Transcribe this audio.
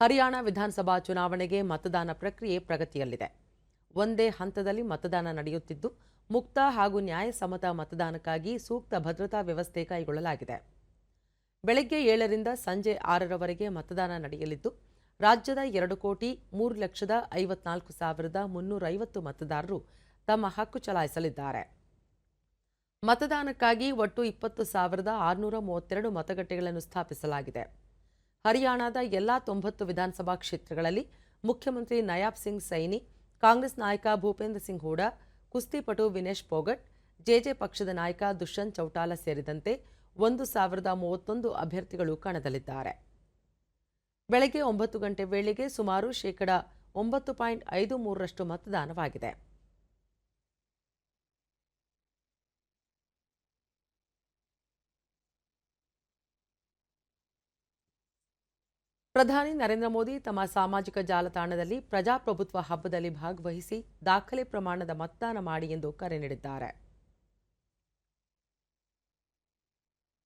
ಹರಿಯಾಣ ವಿಧಾನಸಭಾ ಚುನಾವಣೆಗೆ ಮತದಾನ ಪ್ರಕ್ರಿಯೆ ಪ್ರಗತಿಯಲ್ಲಿದೆ. ಒಂದೇ ಹಂತದಲ್ಲಿ ಮತದಾನ ನಡೆಯುತ್ತಿದ್ದು, ಮುಕ್ತ ಹಾಗೂ ನ್ಯಾಯಸಮ್ಮತ ಮತದಾನಕ್ಕಾಗಿ ಸೂಕ್ತ ಭದ್ರತಾ ವ್ಯವಸ್ಥೆ ಕೈಗೊಳ್ಳಲಾಗಿದೆ. ಬೆಳಗ್ಗೆ ಏಳರಿಂದ ಸಂಜೆ ಆರರವರೆಗೆ ಮತದಾನ ನಡೆಯಲಿದ್ದು, ರಾಜ್ಯದ ಎರಡು ಕೋಟಿ ಮೂರು ಲಕ್ಷದ ಐವತ್ನಾಲ್ಕು ಸಾವಿರದ ಮುನ್ನೂರೈವತ್ತು ಮತದಾರರು ತಮ್ಮ ಹಕ್ಕು ಚಲಾಯಿಸಲಿದ್ದಾರೆ. ಮತದಾನಕ್ಕಾಗಿ ಒಟ್ಟು ಇಪ್ಪತ್ತು ಸಾವಿರದ ಆರುನೂರ ಮೂವತ್ತೆರಡು ಮತಗಟ್ಟೆಗಳನ್ನು ಸ್ಥಾಪಿಸಲಾಗಿದೆ. ಹರಿಯಾಣದ ಎಲ್ಲಾ ತೊಂಬತ್ತು ವಿಧಾನಸಭಾ ಕ್ಷೇತ್ರಗಳಲ್ಲಿ ಮುಖ್ಯಮಂತ್ರಿ ನಯಾಬ್ ಸಿಂಗ್ ಸೈನಿ, ಕಾಂಗ್ರೆಸ್ ನಾಯಕ ಭೂಪೇಂದ್ರ ಸಿಂಗ್ ಹೂಡಾ, ಕುಸ್ತಿಪಟು ವಿನೇಶ್ ಪೋಗಟ್, ಜೆಜೆ ಪಕ್ಷದ ನಾಯಕ ದುಷ್ಯಂತ್ ಚೌಟಾಲ ಸೇರಿದಂತೆ ಒಂದು ಸಾವಿರದ ಮೂವತ್ತೊಂದು ಅಭ್ಯರ್ಥಿಗಳು ಕಣದಲ್ಲಿದ್ದಾರೆ. ಬೆಳಗ್ಗೆ ಒಂಬತ್ತು ಗಂಟೆ ವೇಳೆಗೆ ಸುಮಾರು ಶೇಕಡ ಒಂಬತ್ತು ಪಾಯಿಂಟ್ ಐದು ಮೂರರಷ್ಟು ಮತದಾನವಾಗಿದೆ. ಪ್ರಧಾನಿ ನರೇಂದ್ರ ಮೋದಿ ತಮ್ಮ ಸಾಮಾಜಿಕ ಜಾಲತಾಣದಲ್ಲಿ ಪ್ರಜಾಪ್ರಭುತ್ವ ಹಬ್ಬದಲ್ಲಿ ಭಾಗವಹಿಸಿ ದಾಖಲೆ ಪ್ರಮಾಣದ ಮತದಾನ ಮಾಡಿ ಎಂದು ಕರೆ ನೀಡಿದ್ದಾರೆ.